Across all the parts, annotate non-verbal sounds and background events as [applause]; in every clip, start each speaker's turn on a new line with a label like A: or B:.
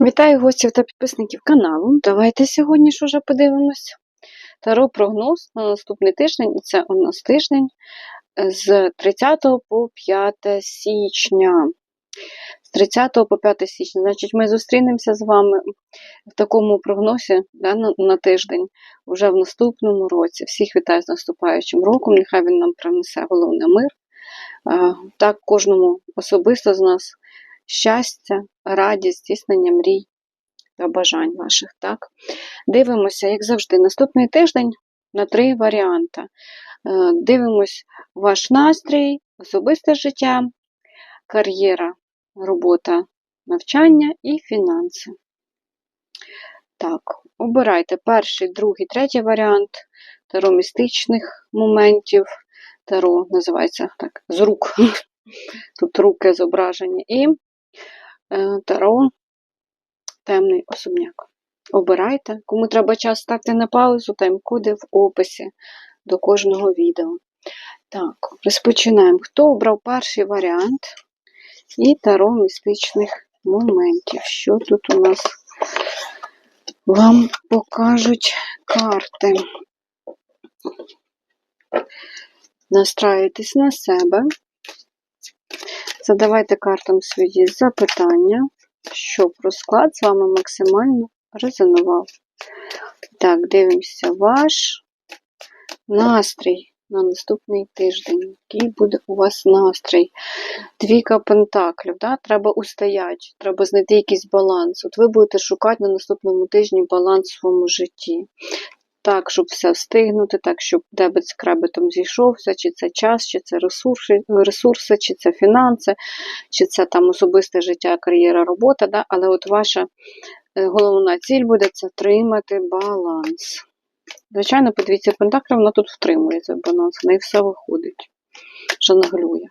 A: Вітаю гостів та підписників каналу. Давайте сьогодні ж уже подивимось. Таро прогноз на наступний тиждень, і це у нас тиждень з 30 по 5 січня. З 30 по 5 січня. Значить, ми зустрінемося з вами в такому прогнозі да, на, на тиждень вже в наступному році. Всіх вітаю з наступаючим роком. Нехай він нам принесе головне мир. А, Так, кожному особисто з нас щастя, радість, здійснення мрій та бажань ваших. Так? Дивимося, як завжди, наступний тиждень на три варіанти. Е, Дивимось ваш настрій, особисте життя, кар'єра, робота, навчання і фінанси. Так, обирайте перший, другий, третій варіант таро містичних моментів. Таро називається так, з рук. [laughs] Тут руки зображені. І таро темний особняк. Обирайте. Кому треба час ставте на паузу, тайм-коди в описі до кожного відео. Так, розпочинаємо. Хто обрав перший варіант і таро містичних моментів? Що тут у нас вам покажуть карти? Настраюйтесь на себе. Задавайте картам свої запитання, щоб розклад з вами максимально резонував. Так, дивимося ваш настрій на наступний тиждень. Який буде у вас настрій? Двійка пентаклів, да? треба устояти, треба знайти якийсь баланс. От ви будете шукати на наступному тижні баланс в своєму житті. Так, щоб все встигнути, так, щоб дебет з кребетом зійшовся, чи це час, чи це ресурси, ресурси, чи це фінанси, чи це там особисте життя, кар'єра, робота. Да? Але от ваша е, головна ціль буде це тримати баланс. Звичайно, подивіться, пентакля, вона тут втримує цей баланс, в неї все виходить, жонглює.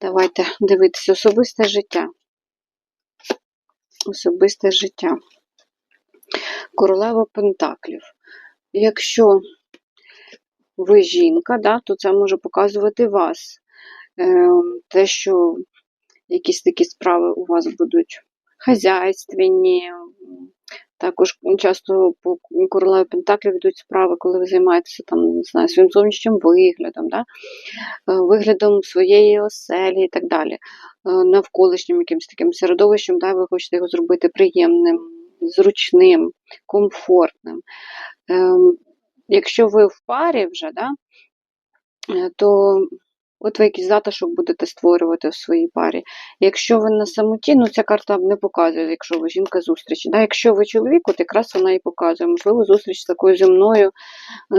A: Давайте дивитися особисте життя. Особисте життя. Королева Пентаклів. Якщо ви жінка, да, то це може показувати вас. Е, Те, що якісь такі справи у вас будуть хазяйственні. Також часто по королеві Пентаклів йдуть справи, коли ви займаєтеся там, не знаю, своїм зовнішнім виглядом, да? виглядом своєї оселі і так далі, навколишнім якимось таким середовищем, да? ви хочете його зробити приємним, зручним, комфортним. Ем, Якщо ви в парі вже, да, то от ви якийсь затишок будете створювати в своїй парі. Якщо ви на самоті, ну ця карта не показує, якщо ви жінка зустрічі. Да? Якщо ви чоловік, от якраз вона і показує, можливо, зустріч з такою земною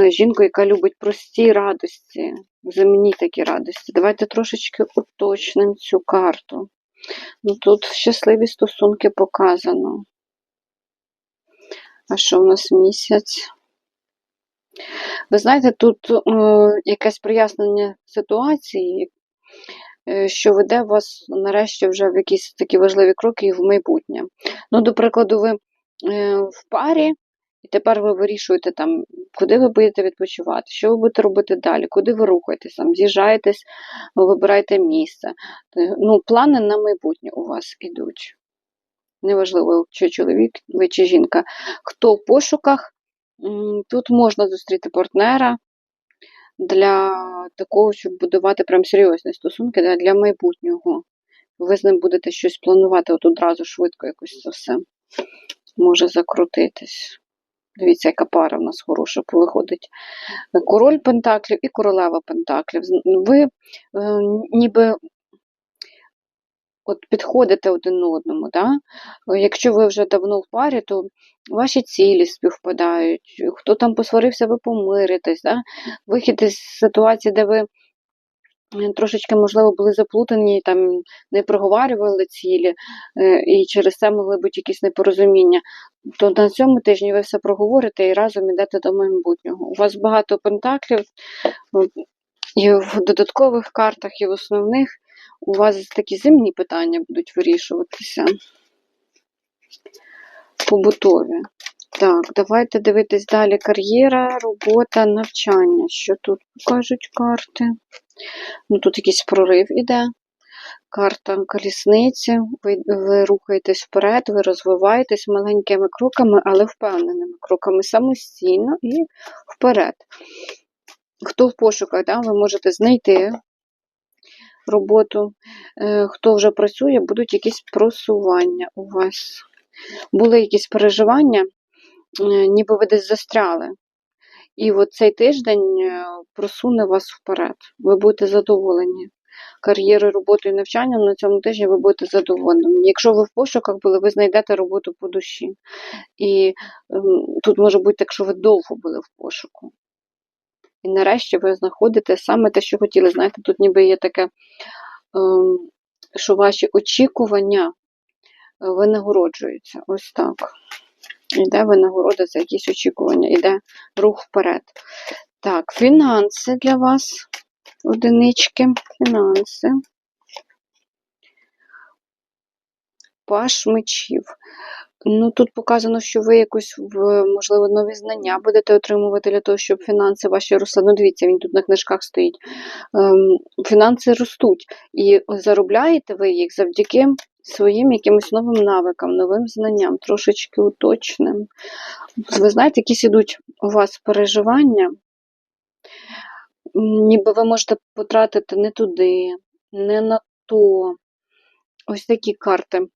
A: жінкою, яка любить прості радості, земні такі радості. Давайте трошечки уточнимо цю карту. Ну, Тут щасливі стосунки показано. А що в нас місяць? Ви знаєте, тут е, якесь прояснення ситуації, е, що веде вас нарешті вже в якісь такі важливі кроки в майбутнє. Ну, до прикладу, ви е, в парі, і тепер ви вирішуєте, там, куди ви будете відпочивати, що ви будете робити далі, куди ви рухаєтесь, там, з'їжджаєтесь, вибираєте місце. Ну, Плани на майбутнє у вас ідуть. Неважливо, чи чоловік ви чи жінка. Хто в пошуках, Тут можна зустріти партнера для такого, щоб будувати прям серйозні стосунки для майбутнього. Ви з ним будете щось планувати от одразу швидко якось це все може закрутитись. Дивіться, яка пара в нас хороша виходить. Король Пентаклів і королева Пентаклів. Ви е, ніби от підходите один одному. Да? Якщо ви вже давно в парі, то ваші цілі співпадають, хто там посварився, ви помиритесь. Да? Вихід із ситуації, де ви трошечки, можливо, були заплутані, там не проговорювали цілі, е, і через це могли бути якісь непорозуміння, то на цьому тижні ви все проговорите і разом йдете до майбутнього. У вас багато пентаклів і в додаткових картах, і в основних у вас такі земні питання будуть вирішуватися. Побутові. Так, давайте дивитись далі. Кар'єра, робота, навчання. Що тут покажуть карти? Ну, Тут якийсь прорив іде. карта колісниці, ви, ви рухаєтесь вперед, ви розвиваєтесь маленькими кроками, але впевненими кроками самостійно і вперед. Хто в пошуках, да, ви можете знайти роботу, Е, хто вже працює, будуть якісь просування у вас. Були якісь переживання, е, ніби ви десь застряли. І от цей тиждень е, просуне вас вперед. Ви будете задоволені. Кар'єрою, роботою, навчанням на цьому тижні ви будете задоволені. Якщо ви в пошуках були, ви знайдете роботу по душі. І ем, тут може бути так, що ви довго були в пошуку. І нарешті ви знаходите саме те, що хотіли. Знаєте, тут ніби є таке, ем, що ваші очікування е, винагороджуються. Ось так. Іде винагорода за якісь очікування, іде рух вперед. Так, фінанси для вас. Одинички, фінанси. Паш мечів. Ну, тут показано, що ви якось, можливо, нові знання будете отримувати для того, щоб фінанси ваші росли. Ну, дивіться, він тут на книжках стоїть. Ем, фінанси ростуть. І заробляєте ви їх завдяки своїм якимось новим навикам, новим знанням, трошечки уточним. Ви знаєте, якісь ідуть у вас переживання, ніби ви можете потратити не туди, не на то. Ось такі карти.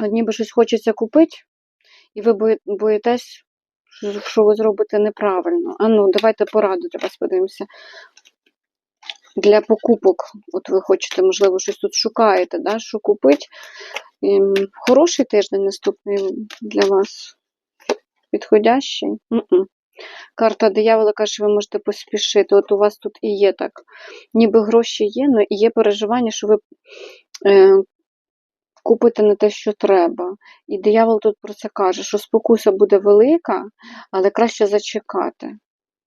A: От ніби щось хочеться купити, і ви боїтесь, що- ви зробите неправильно. А ну, давайте пораду для вас подивимося. Для покупок, от ви хочете, можливо, щось тут шукаєте, да, що купити. Ем, Хороший тиждень наступний для вас. Підходящий? М-м. Карта диявола каже, що ви можете поспішити. От у вас тут і є так. Ніби гроші є, але і є переживання, що ви е, купите не те, що треба. І диявол тут про це каже, що спокуса буде велика, але краще зачекати.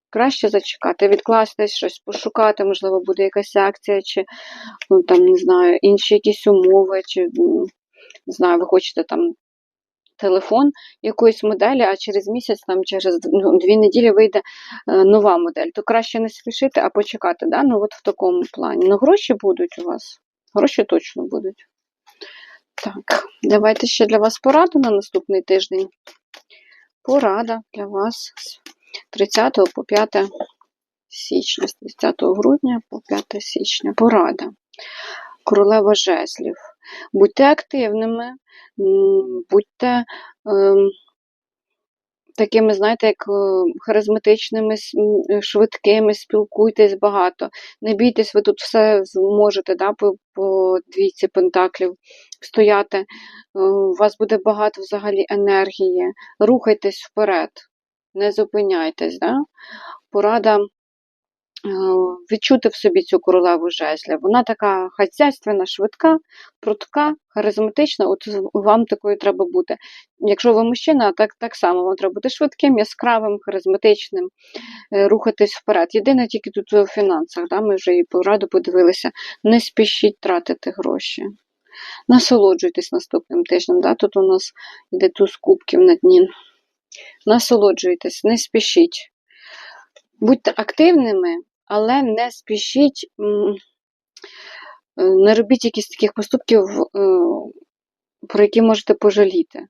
A: Краще зачекати, відкласти щось, пошукати, можливо, буде якась акція, чи ну, там, не знаю, інші якісь умови, чи не знаю, ви хочете там телефон якоїсь моделі, а через місяць, там через ну, дві неділі вийде е, нова модель. То краще не спішити, а почекати. Да? Ну, от в такому плані. Ну, гроші будуть у вас. Гроші точно будуть. Так, давайте ще для вас пораду на наступний тиждень. Порада для вас з 30 по 5 січня, з 30 грудня по 5 січня. Порада. Королева жезлів. Будьте активними, будьте ем, такими, знаєте, як е, харизматичними, швидкими, спілкуйтесь багато. Не бійтесь, ви тут все зможете да, по, по двійці пентаклів стояти. Е, У вас буде багато взагалі енергії. Рухайтесь вперед, не зупиняйтесь. Да? Порада е, відчути в собі цю королеву жезля. Вона така хазяйственна, швидка, прутка, харизматична. От вам такою треба бути. Якщо ви мужчина, так, так само вам треба бути швидким, яскравим, харизматичним, е, рухатись вперед. Єдине тільки тут у фінансах, да, ми вже і пораду подивилися, не спішіть тратити гроші. Насолоджуйтесь наступним тижнем. Да? Тут у нас йде туз кубків на дні. Насолоджуйтесь, не спішіть. Будьте активними, але не спішіть, е, не робіть якісь таких поступків, е, про які можете пожаліти.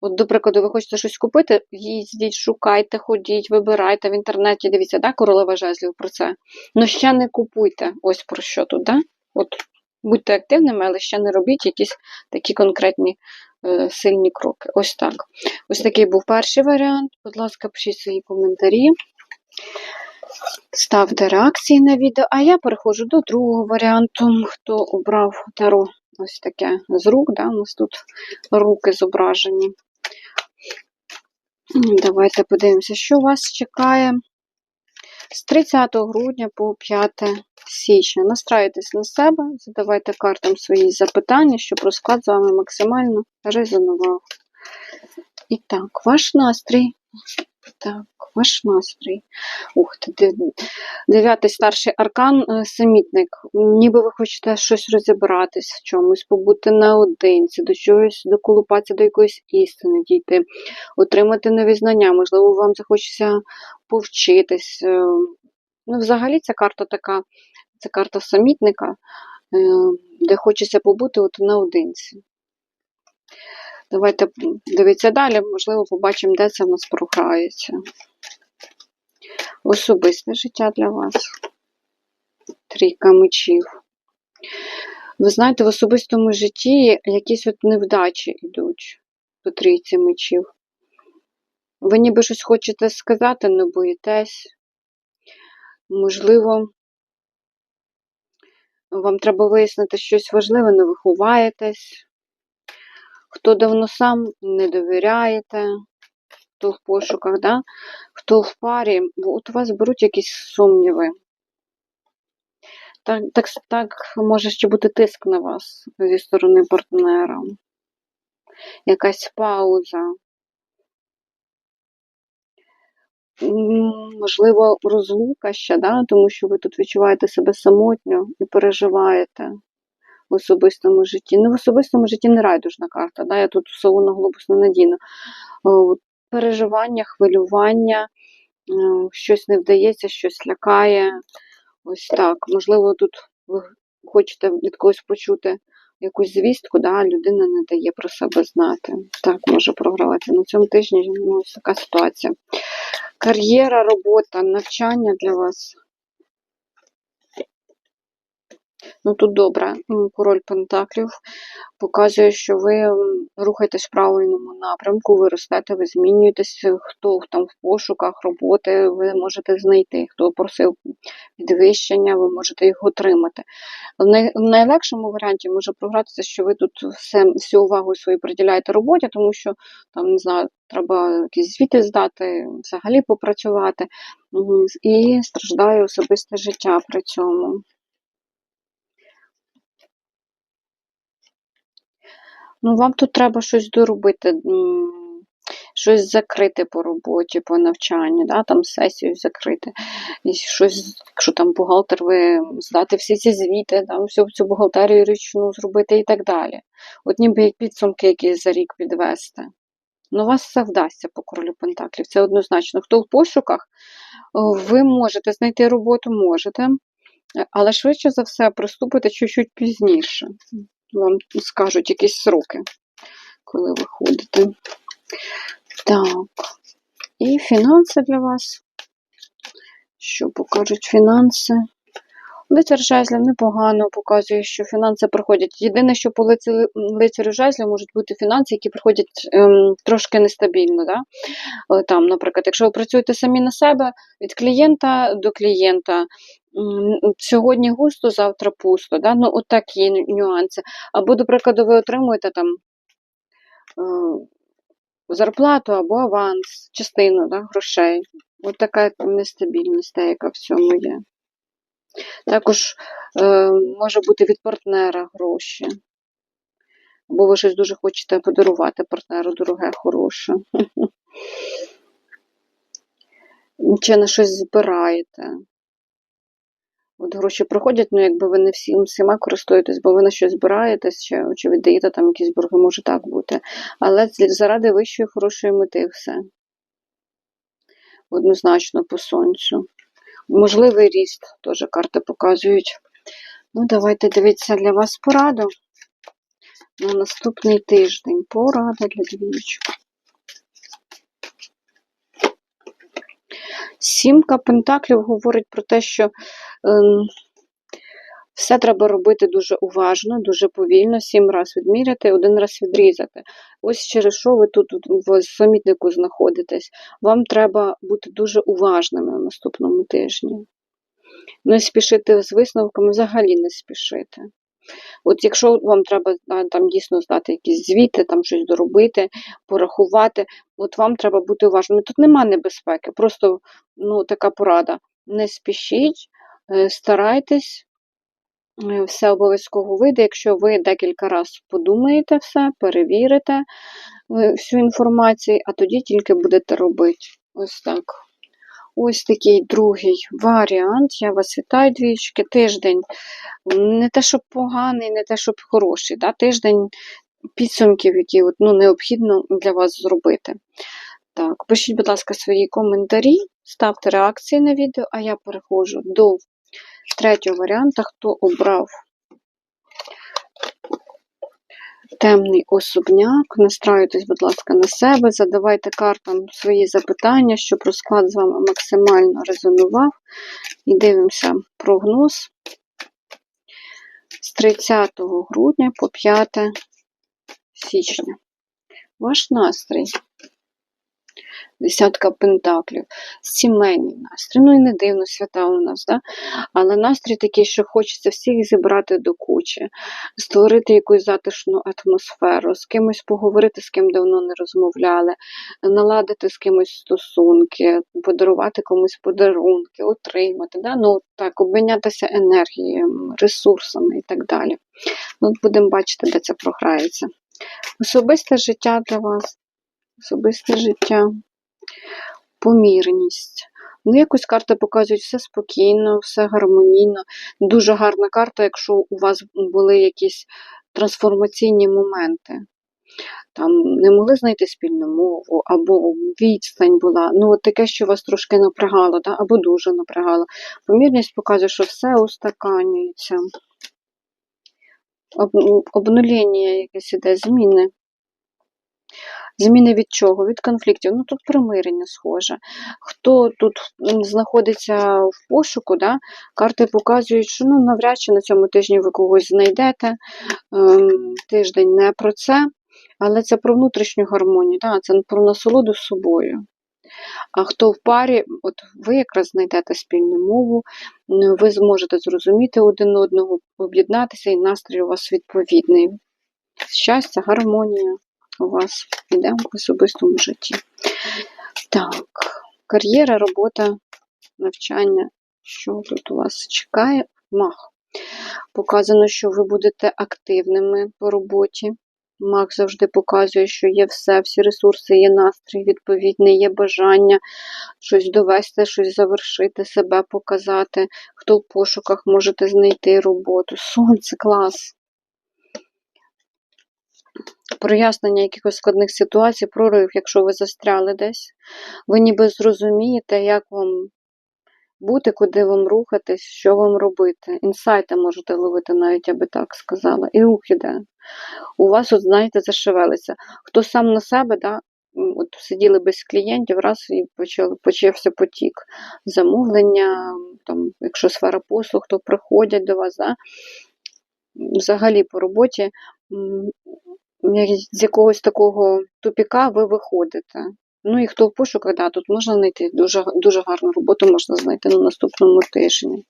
A: От, до прикладу, ви хочете щось купити, їздіть, шукайте, ходіть, вибирайте в інтернеті, дивіться, да, королева жезлів про це. Ну ще не купуйте. Ось про що тут, да? От будьте активними, але ще не робіть якісь такі конкретні е, сильні кроки. Ось так. Ось такий був перший варіант. Будь ласка, пишіть свої коментарі. Ставте реакції на відео, а я переходжу до другого варіанту. Хто обрав таро ось таке з рук, да? у нас тут руки зображені. Давайте подивимося, що вас чекає з 30 грудня по 5 січня. Настраюйтесь на себе, задавайте картам свої запитання, щоб розклад з вами максимально резонував. І так, ваш настрій. Так, ваш настрій. Ух ти, дев'ятий старший аркан, е, самітник. Ніби ви хочете щось розібратись в чомусь, побути наодинці, до чогось доколупатися до якоїсь істини дійти, отримати нові знання, можливо, вам захочеться повчитись. е. Ну, взагалі, ця карта така Це карта самітника, е, де хочеться побути от наодинці. Давайте дивіться далі, можливо, побачимо, де це в нас програється. Особисте життя для вас. Трійка мечів. Ви знаєте, в особистому житті якісь от невдачі йдуть по трійці мечів. Ви ніби щось хочете сказати, не боїтесь. Можливо, вам треба вияснити щось важливе, не ви ховаєтесь. Хто давно сам не довіряєте, хто в пошуках, да? хто в парі, бо от у вас беруть якісь сумніви. Так, так, так може ще бути тиск на вас зі сторони партнера. Якась пауза. Можливо, розлука ще, да? тому що ви тут відчуваєте себе самотньо і переживаєте в особистому житті. Ну, в особистому житті не райдужна карта, да? я тут сову на глобус не надіну. О, Переживання, хвилювання, е, щось не вдається, щось лякає. Ось так. Можливо, тут ви хочете від когось почути якусь звістку, да? людина не дає про себе знати. Так може програвати. На цьому тижні ну, ось така ситуація. Кар'єра, робота, навчання для вас. Ну тут добре, король Пентаклів показує, що ви рухаєтесь в правильному напрямку, ви ростете, ви змінюєтесь, хто там в пошуках роботи, ви можете знайти, хто просив підвищення, ви можете їх отримати. В найлегшому варіанті може програтися, що ви тут все, всю увагу свою приділяєте роботі, тому що там, не знаю, треба якісь звіти здати, взагалі попрацювати, і страждає особисте життя при цьому. Ну, вам тут треба щось доробити, щось закрити по роботі, по навчанню, да, там сесію закрити. І щось, якщо там бухгалтер, ви здати всі ці звіти, там всю цю бухгалтерію річну зробити і так далі. От ніби як підсумки якісь за рік підвести. Ну, вас все вдасться по королю Пентаклів, це однозначно. Хто в пошуках, ви можете знайти роботу, можете, але швидше за все приступите чуть-чуть пізніше вам скажуть якісь сроки, коли ви ходите. Так. І фінанси для вас. Що покажуть фінанси? Лицар жезлів непогано показує, що фінанси проходять. Єдине, що по лицарю жезлів можуть бути фінанси, які приходять ем, трошки нестабільно. Да? Е, Там, наприклад, якщо ви працюєте самі на себе, від клієнта до клієнта, сьогодні густо, завтра пусто. Да? Ну, от ню- нюанси. Або, до прикладу, ви отримуєте там е, зарплату або аванс, частину да, грошей. От така нестабільність, та, яка в цьому є. Також е, може бути від партнера гроші. Або ви щось дуже хочете подарувати партнеру дороге, хороше. [laughs] Чи на щось збираєте. От гроші приходять, ну якби ви не всім всіма користуєтесь, бо ви на щось збираєтесь, чи, чи віддаєте там якісь борги, може так бути. Але заради вищої хорошої мети все. Однозначно по сонцю. Можливий ріст, теж карти показують. Ну, давайте дивіться для вас пораду на наступний тиждень. Порада для двічок. Сімка Пентаклів говорить про те, що ем, все треба робити дуже уважно, дуже повільно, сім раз відміряти, один раз відрізати. Ось через що ви тут в самітнику знаходитесь. Вам треба бути дуже уважними на наступному тижні. Не спішити з висновками, взагалі не спішити. От якщо вам треба там дійсно здати якісь звіти, там щось доробити, порахувати, от вам треба бути уважними. Тут нема небезпеки, просто ну, така порада. Не спішіть, е, старайтесь, е, все обов'язково вийде. Якщо ви декілька разів подумаєте все, перевірите е, всю інформацію, а тоді тільки будете робити. Ось так. Ось такий другий варіант. Я вас вітаю, двічки. Тиждень не те, щоб поганий, не те, щоб хороший. Да? Тиждень підсумків, які от, ну, необхідно для вас зробити. Так, пишіть, будь ласка, свої коментарі, ставте реакції на відео, а я переходжу до Третього варіанта, хто обрав темний особняк, настраюйтесь, будь ласка, на себе, задавайте картам свої запитання, щоб розклад з вами максимально резонував. І дивимося прогноз з 30 грудня по 5 січня. Ваш настрій. Десятка пентаклів, сімейний настрій. Ну і не дивно, свята у нас, да? але настрій такий, що хочеться всіх зібрати до кучі, створити якусь затишну атмосферу, з кимось поговорити, з ким давно не розмовляли, наладити з кимось стосунки, подарувати комусь подарунки, отримати. Да? Ну, так, обмінятися енергією, ресурсами і так далі. Ну, Будемо бачити, де це програється. Особисте життя для вас. Особисте життя помірність. Ну, якось карти показують все спокійно, все гармонійно. Дуже гарна карта, якщо у вас були якісь трансформаційні моменти. Там не могли знайти спільну мову, або відстань була. Ну, от таке, що вас трошки напрягало, да? або дуже напрягало. Помірність показує, що все устаканюється. Об, обнулення якесь іде, зміни. Зміни від чого? Від конфліктів. Ну тут примирення схоже. Хто тут знаходиться в пошуку, да? карти показують, що ну, навряд чи на цьому тижні ви когось знайдете. Ем, тиждень не про це, але це про внутрішню гармонію, да? це про насолоду з собою. А хто в парі, от ви якраз знайдете спільну мову, ви зможете зрозуміти один одного, об'єднатися, і настрій у вас відповідний. Щастя, гармонія у вас іде в особистому житті. Так, кар'єра, робота, навчання. Що тут у вас чекає? Мах. Показано, що ви будете активними по роботі. Мах завжди показує, що є все, всі ресурси, є настрій, відповідний, є бажання щось довести, щось завершити, себе показати. Хто в пошуках можете знайти роботу. Сонце, клас прояснення якихось складних ситуацій, прорив, якщо ви застряли десь. Ви ніби зрозумієте, як вам бути, куди вам рухатись, що вам робити. Інсайти можете ловити, навіть я би так сказала, і рух іде. У вас, от, знаєте, зашевелиться. Хто сам на себе, да, от сиділи без клієнтів, раз і почав, почався потік. Замовлення, там, якщо сфера послуг, то приходять до вас. Да, Взагалі по роботі з якогось такого тупіка ви виходите. Ну і хто в пошуках, да, тут можна знайти дуже дуже гарну роботу, можна знайти на наступному тижні.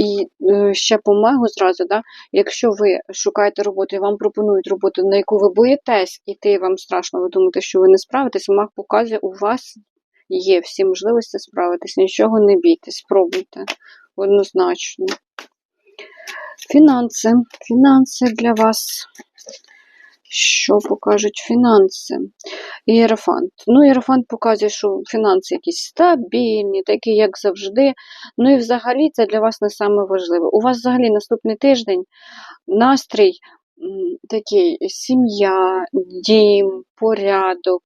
A: І е, ще по мегу зразу, да, якщо ви шукаєте роботу і вам пропонують роботу, на яку ви боїтесь, іти вам страшно, ви думаєте, що ви не справитесь, маг показує, у вас є всі можливості справитись, нічого не бійтесь, спробуйте однозначно. Фінанси. Фінанси для вас що покажуть фінанси. Ієрофант. Ну, Ієрофант показує, що фінанси якісь стабільні, такі, як завжди. Ну і взагалі це для вас не саме важливе. У вас взагалі наступний тиждень настрій такий сім'я, дім, порядок.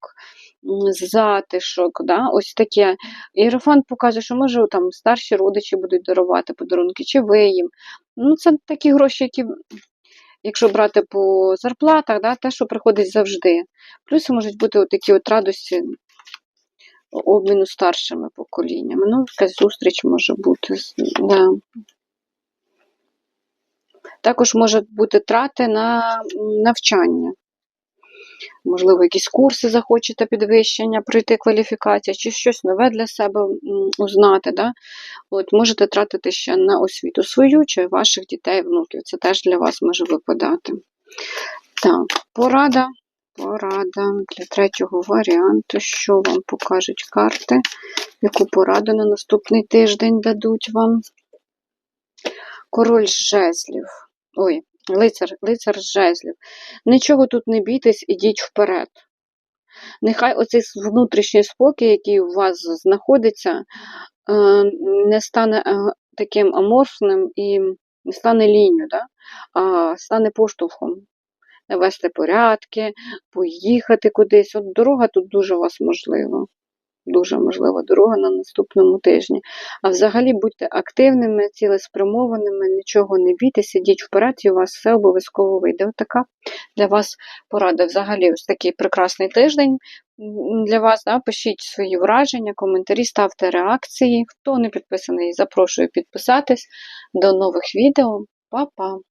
A: Затишок, да, ось таке. Іерофант показує, що може там старші родичі будуть дарувати подарунки, чи ви їм. Ну, Це такі гроші, які якщо брати по зарплатах, да, те, що приходить завжди. Плюс можуть бути такі от радості обміну старшими поколіннями. Ну, якась зустріч може бути. Да. Також можуть бути трати на навчання. Можливо, якісь курси захочете підвищення, пройти кваліфікацію, чи щось нове для себе узнати. Да? От, Можете тратити ще на освіту свою чи ваших дітей, внуків. Це теж для вас може випадати. Так, порада. Порада для третього варіанту, що вам покажуть карти, яку пораду на наступний тиждень дадуть вам. Король жезлів. Ой, лицар, лицар з жезлів. Нічого тут не бійтесь, ідіть вперед. Нехай оцей внутрішній спокій, який у вас знаходиться, е, не стане е, таким аморфним і не стане лінію, да? а стане поштовхом. Навести порядки, поїхати кудись. От дорога тут дуже у вас можлива. Дуже можлива дорога на наступному тижні. А взагалі будьте активними, цілеспрямованими, нічого не бійтеся, ідіть вперед, і у вас все обов'язково вийде. Отака для вас порада. Взагалі, ось такий прекрасний тиждень для вас. Да? Пишіть свої враження, коментарі, ставте реакції. Хто не підписаний, запрошую підписатись. До нових відео. Па-па!